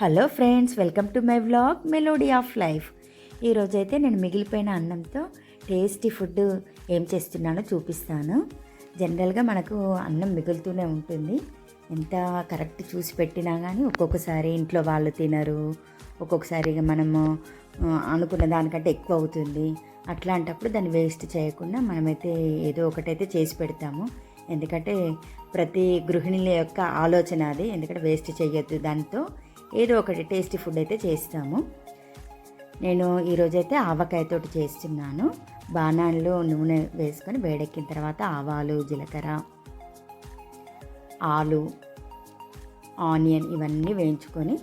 Hello friends welcome to my vlog melody of life. ఈరోజైతే నేను మిగిలిపోయిన అన్నంతో టేస్టీ ఫుడ్ ఏం చేస్తున్నానో చూపిస్తాను. జనరల్గా మనకు అన్నం మిగులుతూనే ఉంటుంది. ఎంత కరెక్ట్ చూసి పెట్టినా కానీ ఒక్కొక్కసారి ఇంట్లో వాళ్ళు తినరు. ఒక్కొక్కసారి మనము అనుకున్న దానికంటే ఎక్కువ అవుతుంది. అట్లాంటప్పుడు దాన్ని వేస్ట్ చేయకుండా మనమైతే ఏదో ఒకటైతే చేసి పెడతాము. ఎందుకంటే ప్రతి గృహిణుల యొక్క ఆలోచన అది. ఎందుకంటే వేస్ట్ చేయొద్దు దాంతో. ఏదో ఒకటి టేస్టీ ఫుడ్ అయితే చేస్తాము. నేను ఈరోజైతే ఆవకాయతోటి చేస్తున్నాను. బాణాల్లో నూనె వేసుకొని వేడెక్కిన తర్వాత ఆవాలు జీలకర్ర ఆలు ఆనియన్ ఇవన్నీ వేయించుకొని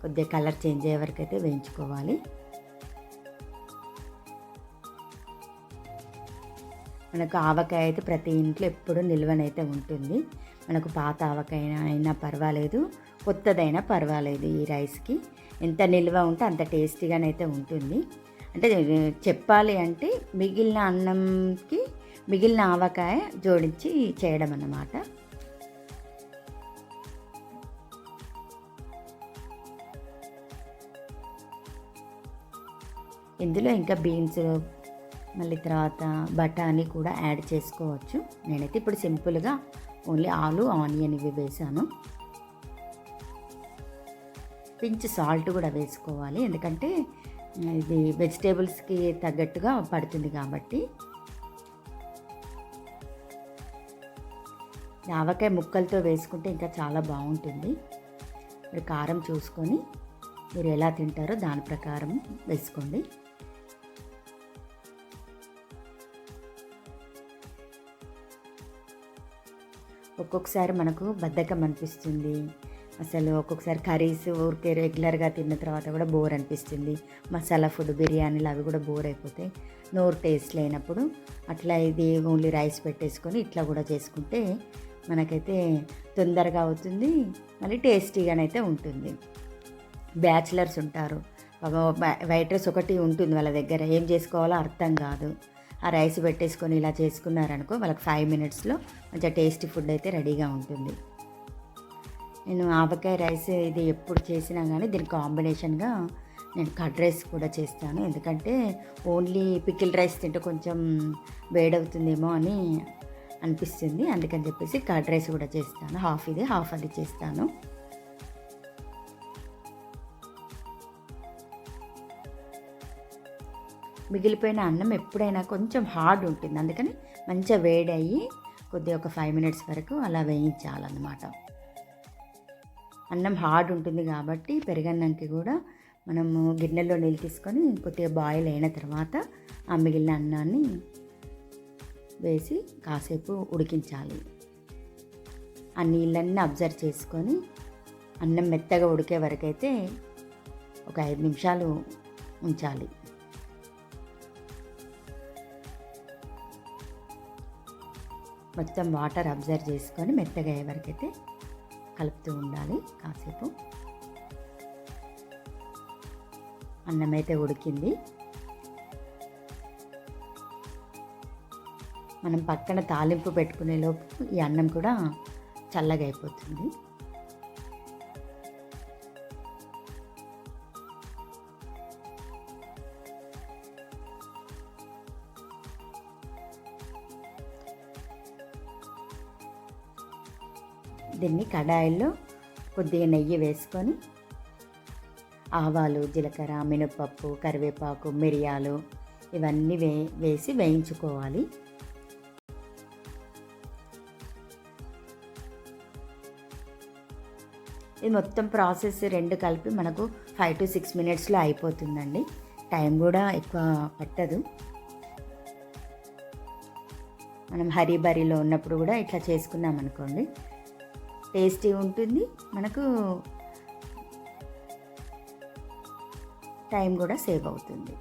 కొద్దిగా కలర్ చేంజ్ అయ్యే వరకు అయితే వేయించుకోవాలి. మనకు ఆవకాయ అయితే ప్రతి ఇంట్లో ఎప్పుడూ నిల్వనైతే ఉంటుంది. మనకు పాత ఆవకాయ అయినా పర్వాలేదు కొత్తదైనా పర్వాలేదు ఈ రైస్కి. ఎంత నిల్వ ఉంటే అంత టేస్టీగానైతే ఉంటుంది. అంటే చెప్పాలి అంటే మిగిలిన అన్నంకి మిగిలిన ఆవకాయ జోడించి చేయడం అన్నమాట. ఇందులో ఇంకా బీన్స్ మళ్ళీ తర్వాత బఠానీ కూడా యాడ్ చేసుకోవచ్చు. నేనైతే ఇప్పుడు సింపుల్గా ఓన్లీ ఆలు ఆనియన్ ఇవి వేసాను. పించ్ సాల్ట్ కూడా వేసుకోవాలి. ఎందుకంటే ఇది వెజిటేబుల్స్కి తగ్గట్టుగా పడుతుంది కాబట్టి. ఆవకాయ ముక్కలతో వేసుకుంటే ఇంకా చాలా బాగుంటుంది. మీరు కారం చూసుకొని మీరు ఎలా తింటారో దాని ప్రకారం వేసుకోండి. ఒక్కొక్కసారి మనకు బద్ధకం అనిపిస్తుంది. అసలు ఒక్కొక్కసారి కర్రీస్ ఊరికే రెగ్యులర్గా తిన్న తర్వాత కూడా బోర్ అనిపిస్తుంది. మసాలా ఫుడ్ బిర్యానీలు అవి కూడా బోర్ అయిపోతాయి నోరు టేస్ట్ లేనప్పుడు అట్లా ఇది ఓన్లీ రైస్ పెట్టేసుకొని ఇట్లా కూడా చేసుకుంటే మనకైతే తొందరగా అవుతుంది. మళ్ళీ టేస్టీగానైతే ఉంటుంది. బ్యాచిలర్స్ ఉంటారు. వైట్ రైస్ ఒకటి ఉంటుంది వాళ్ళ దగ్గర. ఏం చేసుకోవాలో అర్థం కాదు. ఆ రైస్ పెట్టేసుకొని ఇలా చేసుకున్నారనుకో వాళ్ళకి ఫైవ్ మినిట్స్లో మంచిగా టేస్టీ ఫుడ్ అయితే రెడీగా ఉంటుంది. నేను ఆవకాయ రైస్ ఇది ఎప్పుడు చేసినా కానీ దీని కాంబినేషన్గా నేను కర్డ్ రైస్ కూడా చేస్తాను. ఎందుకంటే ఓన్లీ పికిల్ రైస్ తింటే కొంచెం వేడవుతుందేమో అని అనిపిస్తుంది. అందుకని చెప్పేసి కర్డ్ రైస్ కూడా చేస్తాను. హాఫ్ ఇది హాఫ్ అది చేస్తాను. మిగిలిపోయిన అన్నం ఎప్పుడైనా కొంచెం హార్డ్ ఉంటుంది. అందుకని మంచిగా వేడి అయ్యి కొద్దిగా ఒక ఫైవ్ మినిట్స్ వరకు అలా వేయించాలన్నమాట. అన్నం హార్డ్ ఉంటుంది కాబట్టి పెరిగన్నంకి కూడా మనము గిన్నెలో నీళ్ళు తీసుకొని కొద్దిగా బాయిల్ అయిన తర్వాత ఆ మిగిలిన అన్నాన్ని వేసి కాసేపు ఉడికించాలి. ఆ నీళ్ళన్నీ అబ్జర్వ్ చేసుకొని అన్నం మెత్తగా ఉడికే వరకైతే ఒక ఐదు నిమిషాలు ఉంచాలి. మొత్తం వాటర్ అబ్జర్వ్ చేసుకొని మెత్తగా అయ్యే వరకైతే కలుపుతూ ఉండాలి కాసేపు. అన్నం అయితే ఉడికింది. మనం పక్కన తాలింపు పెట్టుకునే లోపు ఈ అన్నం కూడా చల్లగా అయిపోతుంది. దీన్ని కడాయిల్లో కొద్దిగా నెయ్యి వేసుకొని ఆవాలు జీలకర్ర మినపప్పు కరివేపాకు మిరియాలు ఇవన్నీ వే వేసి వేయించుకోవాలి. ఇది మొత్తం ప్రాసెస్ రెండు కలిపి మనకు ఫైవ్ టు సిక్స్ మినిట్స్లో అయిపోతుందండి. టైం కూడా ఎక్కువ పట్టదు. మనం హరీబరీలో ఉన్నప్పుడు కూడా ఇట్లా చేసుకున్నాం అనుకోండి టేస్టీ ఉంటుంది. మనకు టైం కూడా సేవ్ అవుతుంది.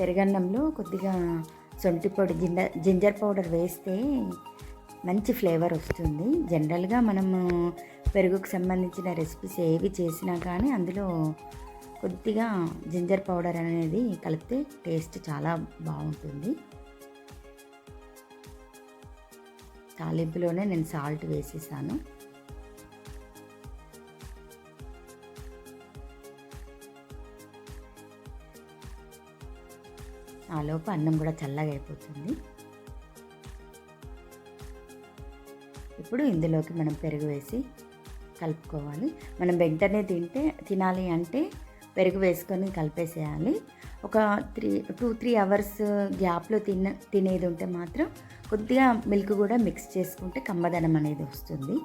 పెరుగన్నంలో కొద్దిగా సొంటి పొడి జింజర్ జింజర్ పౌడర్ వేస్తే మంచి ఫ్లేవర్ వస్తుంది. జనరల్గా మనము పెరుగుకు సంబంధించిన రెసిపీస్ ఏవి చేసినా కానీ అందులో కొద్దిగా జింజర్ పౌడర్ అనేది కలిపితే టేస్ట్ చాలా బాగుంటుంది. తాలింపులోనే నేను సాల్ట్ వేసేసాను. ఆలోపు అన్నం కూడా చల్లగా అయిపోతుంది. ఇప్పుడు ఇందులోకి మనం పెరుగు వేసి కలుపుకోవాలి. మనం వెంటనే తింటే తినాలి అంటే పెరుగు వేసుకొని కలిపేసేయాలి. ఒక త్రీ టూ త్రీ అవర్స్ గ్యాప్లో తిన తినేది ఉంటే మాత్రం కొద్దిగా మిల్క్ కూడా మిక్స్ చేసుకుంటే కమ్మదనం అనేది వస్తుంది.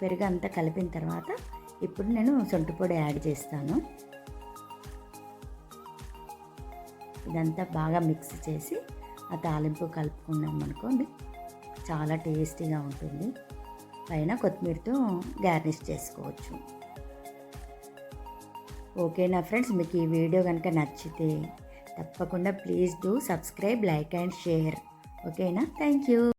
పెరుగు అంతా కలిపిన తర్వాత ఇప్పుడు నేను సొంటి పొడి యాడ్ చేస్తాను. ఇదంతా బాగా మిక్స్ చేసి ఆ తాలింపు కలుపుకున్నాం అనుకోండి చాలా టేస్టీగా ఉంటుంది. పైన కొత్తిమీరతో గార్నిష్ చేసుకోవచ్చు. ఓకే నా ఫ్రెండ్స్ మీకు ఈ వీడియో కనుక నచ్చితే తప్పకుండా please do subscribe like and share. ఓకేనా? Thank you.